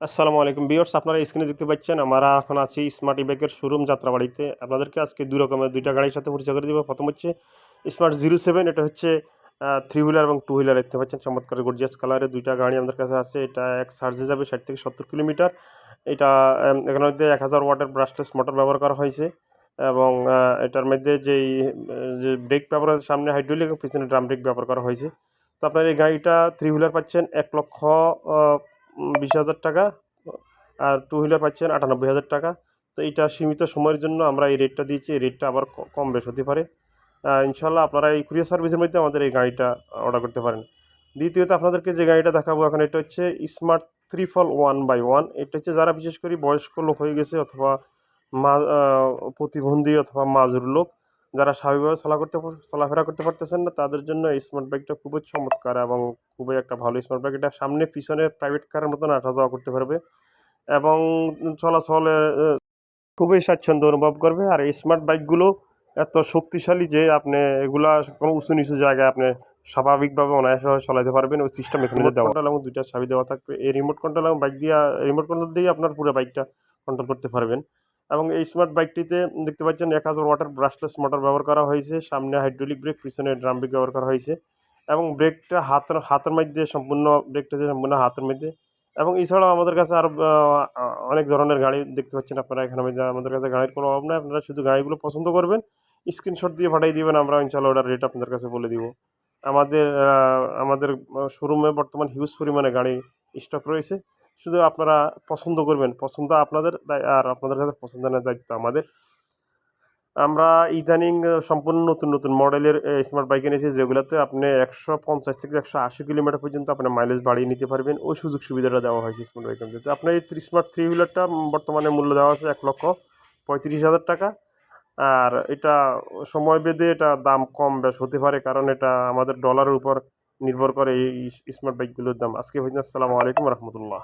আসসালামু আলাইকুম বিয়ার্স আপনারা স্ক্রিনে দেখতে পাচ্ছেন আমরা এখন আছি স্মার্ট ইব্যাকের শোরুম যাত্রাবাড়িতে। আপনাদেরকে আজকে দুই রকমের দুইটা গাড়ির সাথে পরিচয় করে দেবো। প্রথম হচ্ছে স্মার্ট জিরো সেভেন এটা হচ্ছে থ্রি হুইলার এবং টু হুইলার দেখতে পাচ্ছেন। চমৎকার গর্জিয়াস কালারের দুইটা গাড়ি আমাদের কাছে আছে। এটা এক সার্জে যাবে ষাট থেকে সত্তর কিলোমিটার। এটা আম, এখানের মধ্যে এক হাজার ওয়াটের ব্রাশলেস মোটর ব্যবহার করা হয়েছে এবং এটার মধ্যে যেই যে ব্রেক ব্যবহার সামনে হাইড্রোলিক এবং পিছনে ড্রাম ব্রেক ব্যবহার করা হয়েছে। তো আপনার এই গাড়িটা থ্রি হুইলার পাচ্ছেন। এক লক্ষ বিশ হাজার টাকা, আর টু হুইলার পাচ্ছেন আটানব্বই হাজার টাকা। তো এইটা সীমিত সময়ের জন্য আমরা এই রেটটা দিয়েছি, এই রেটটা আবার কম বেশ হতে পারে। ইনশাল্লাহ আপনারা এই কুরিয়ার সার্ভিসের মধ্যে আমাদের এই গাড়িটা অর্ডার করতে পারেন। দ্বিতীয়ত আপনাদেরকে যে গাড়িটা দেখাবো এখন, এটা হচ্ছে smart three fall one by one এটা হচ্ছে যারা বিশেষ করে বয়স্ক লোক হয়ে গেছে অথবা মা প্রতিবন্ধী অথবা মাজুর লোক যারা স্বাভাবিকভাবে চলা করতে চলাফেরা করতে পারতেছেন না তাদের জন্য এই স্মার্ট বাইকটা খুবই চমৎকার এবং খুবই একটা ভালো স্মার্ট বাইক এটা সামনে পিছনে প্রাইভেট কারের মতন আসা যাওয়া করতে পারবে এবং চলাচলে খুবই স্বাচ্ছন্দ্য অনুভব করবে। আর এই স্মার্ট বাইকগুলো এত শক্তিশালী যে আপনি এগুলা কোনো উঁচু নিচু জায়গায় আপনি স্বাভাবিকভাবে অনায়াসভাবে চালাতে পারবেন। ওই সিস্টেম এখানে দেওয়া। কন্ট্রোল এবং দুইটা চাবি দেওয়া থাকবে। এই রিমোট কন্ট্রোল এবং বাইক দিয়ে রিমোট কন্ট্রোল দিয়েই আপনার পুরো বাইকটা কন্ট্রোল করতে পারবেন। এবং এই স্মার্ট বাইকটিতে দেখতে পাচ্ছেন এক হাজার ওয়াটার ব্রাশলেস মোটর ব্যবহার করা হয়েছে। সামনে হাইড্রোলিক ব্রেক পিছনে ড্রাম ব্রেক ব্যবহার করা হয়েছে এবং ব্রেকটা হাতের হাতের মধ্যে সম্পূর্ণ ব্রেকটা যে সম্পূর্ণ হাতের মধ্যে এবং এছাড়াও আমাদের কাছে আরও অনেক ধরনের গাড়ি দেখতে পাচ্ছেন আপনারা এখানে আমাদের কাছে গাড়ির কোনো অভাব নেই। আপনারা শুধু গাড়িগুলো পছন্দ করবেন স্ক্রিনশট দিয়ে পাঠিয়ে দেবেন, আমরা ইনশাল্লাহ ওটার রেট আপনাদের কাছে বলে দিব। আমাদের আমাদের শোরুমে বর্তমান হিউজ পরিমাণে গাড়ি স্টক রয়েছে। শুধু আপনারা পছন্দ করবেন, পছন্দ আপনাদের আর আপনাদের কাছে পছন্দের দায়িত্ব আমাদের। আমরা ইদানিং সম্পূর্ণ নতুন নতুন মডেলের স্মার্ট বাইক এনেছি, যেগুলোতে আপনি একশো পঞ্চাশ থেকে একশো আশি কিলোমিটার পর্যন্ত আপনার মাইলেজ বাড়িয়ে নিতে পারবেন। ওই সুযোগ সুবিধাটা দেওয়া হয়েছে স্মার্ট মধ্যে। আপনার এই স্মার্ট থ্রি হুইলারটা বর্তমানে মূল্য দেওয়া আছে এক লক্ষ পঁয়ত্রিশ হাজার টাকা। আর এটা সময় বেঁধে এটা দাম কম বেশ হতে পারে, কারণ এটা আমাদের ডলারের উপর নির্ভর করে এই স্মার্ট বাইকগুলোর দাম। আজকে ভাই আসসালামু আলাইকুম রহমতুল্লাহ।